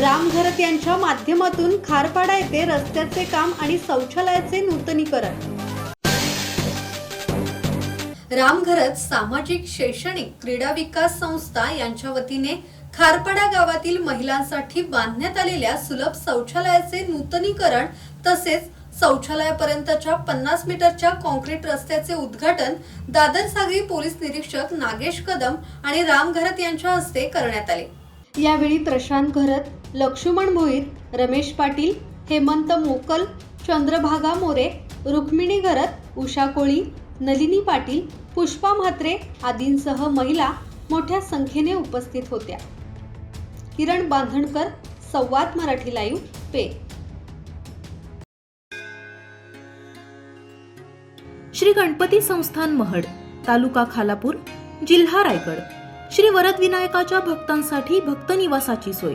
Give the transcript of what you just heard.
राम घरत यांच्या माध्यमातून खारपाडा येथे रस्त्याचे काम आणि शौचालयाचे नूतनीकरण. राम घरत सामाजिक शैक्षणिक क्रीडा विकास संस्था यांच्या वतीने खारपाडा गावातील महिलांसाठी बांधण्यात आलेल्या सुलभ शौचालयाचे नूतनीकरण तसेच शौचालयापर्यंतच्या पन्नास मीटरच्या कॉन्क्रीट रस्त्याचे उद्घाटन दादर सागरी पोलीस निरीक्षक नागेश कदम आणि राम घरत यांच्या हस्ते करण्यात आले. यावेळी प्रशांत घरत लक्ष्मण भोईर रमेश पाटील हेमंत मोकल चंद्रभागा मोरे रुक्मिणी घरत उषा कोळी नलिनी पाटील पुष्पा म्हात्रे आदींसह महिला मोठ्या संख्येने उपस्थित होत्या. किरण बांधणकर संवाद मराठी लाईव्ह पे. श्री गणपती संस्थान महड तालुका खालापूर जिल्हा रायगड. श्री वरदविनायकाच्या भक्तांसाठी भक्त निवासाची सोय.